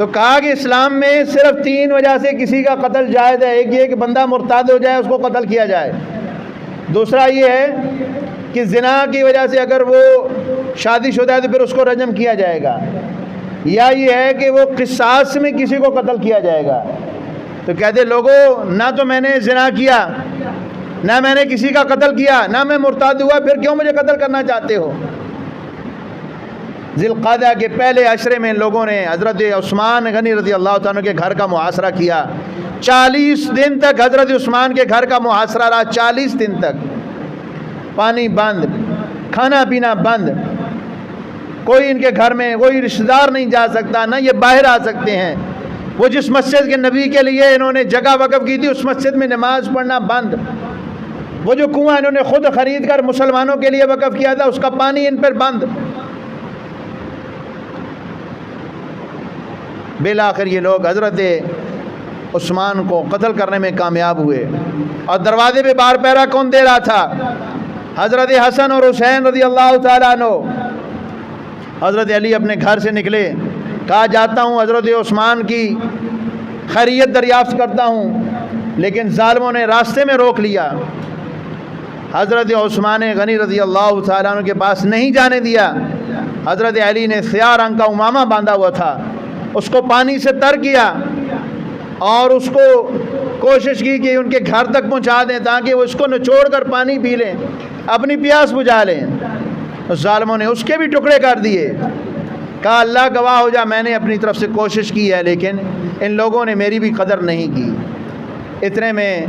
تو کہا کہ اسلام میں صرف تین وجہ سے کسی کا قتل جائز ہے، ایک یہ کہ بندہ مرتاد ہو جائے، اس کو قتل کیا جائے۔ دوسرا یہ ہے کہ زنا کی وجہ سے اگر وہ شادی شدہ ہے تو پھر اس کو رجم کیا جائے گا۔ یا یہ ہے کہ وہ قصاص میں کسی کو قتل کیا جائے گا۔ تو کہتے لوگوں نہ تو میں نے زنا کیا، نہ میں نے کسی کا قتل کیا، نہ میں مرتاد ہوا، پھر کیوں مجھے قتل کرنا چاہتے ہو؟ ذی کے پہلے عشرے میں لوگوں نے حضرت عثمان غنی رضی اللہ تعالیٰ کے گھر کا محاصرہ کیا۔ چالیس دن تک حضرت عثمان کے گھر کا محاصرہ رہا، چالیس دن تک۔ پانی بند، کھانا پینا بند۔ کوئی ان کے گھر میں کوئی رشتہ دار نہیں جا سکتا، نہ یہ باہر آ سکتے ہیں۔ وہ جس مسجد کے نبی کے لیے انہوں نے جگہ وقف کی تھی، اس مسجد میں نماز پڑھنا بند۔ وہ جو کنواں انہوں نے خود خرید کر مسلمانوں کے لیے وقف کیا تھا، اس کا پانی ان پر بند۔ بالآخر یہ لوگ حضرت عثمان کو قتل کرنے میں کامیاب ہوئے۔ اور دروازے پہ بار پیرا کون دے رہا تھا؟ حضرت حسن اور حسین رضی اللہ تعالیٰ عنہ۔ حضرت علی اپنے گھر سے نکلے۔ کہا، جاتا ہوں حضرت عثمان کی خیریت دریافت کرتا ہوں، لیکن ظالموں نے راستے میں روک لیا۔ حضرت عثمان غنی رضی اللہ تعالیٰ عنہ کے پاس نہیں جانے دیا۔ حضرت علی نے سیاہ رنگ کا امامہ باندھا ہوا تھا۔ اس کو پانی سے تر کیا اور اس کو کوشش کی کہ ان کے گھر تک پہنچا دیں تاکہ وہ اس کو نچوڑ کر پانی پی لیں، اپنی پیاس بجھا لیں۔ ظالموں نے اس کے بھی ٹکڑے کر دیے۔ کہا، اللہ گواہ ہو جا، میں نے اپنی طرف سے کوشش کی ہے، لیکن ان لوگوں نے میری بھی قدر نہیں کی۔ اتنے میں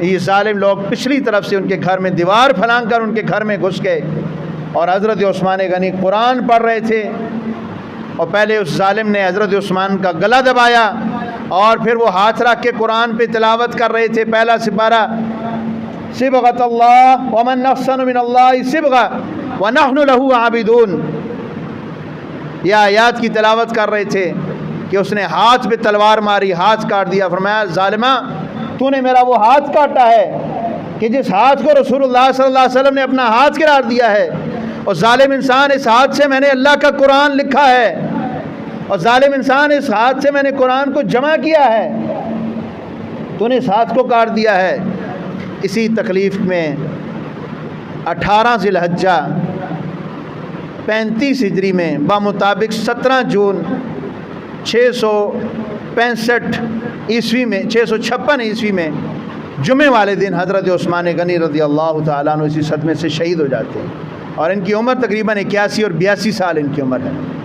یہ ظالم لوگ پچھلی طرف سے ان کے گھر میں دیوار پھلانگ کر ان کے گھر میں گھس گئے۔ اور حضرت عثمان غنی قرآن پڑھ رہے تھے۔ اور پہلے اس ظالم نے حضرت عثمان کا گلا دبایا اور پھر وہ ہاتھ رکھ کے قرآن پہ تلاوت کر رہے تھے پہلا سپارہ، سبغت اللہ ومن نفسن من اللہ سبغ ونحن له عابدون۔ یہ آیات کی تلاوت کر رہے تھے کہ اس نے ہاتھ پہ تلوار ماری، ہاتھ کاٹ دیا، فرمایا، ظالمہ، تو نے میرا وہ ہاتھ کاٹا ہے کہ جس ہاتھ کو رسول اللہ صلی اللہ علیہ وسلم نے اپنا ہاتھ قرار دیا ہے اور ظالم انسان اس ہاتھ سے میں نے اللہ کا قرآن لکھا ہے۔ اور ظالم انسان اس ہاتھ سے میں نے قرآن کو جمع کیا ہے۔ تو نے اس ہاتھ کو کاٹ دیا ہے۔ اسی تکلیف میں اٹھارہ ذی الحجہ پینتیس ہجری میں بمطابق سترہ جون چھ سو پینسٹھ عیسوی میں، چھ سو چھپن عیسوی میں جمعے والے دن حضرت عثمان غنی رضی اللہ تعالیٰ عنہ اسی صدمے سے شہید ہو جاتے ہیں۔ اور ان کی عمر تقریباً اکیاسی اور بیاسی سال ان کی عمر ہے۔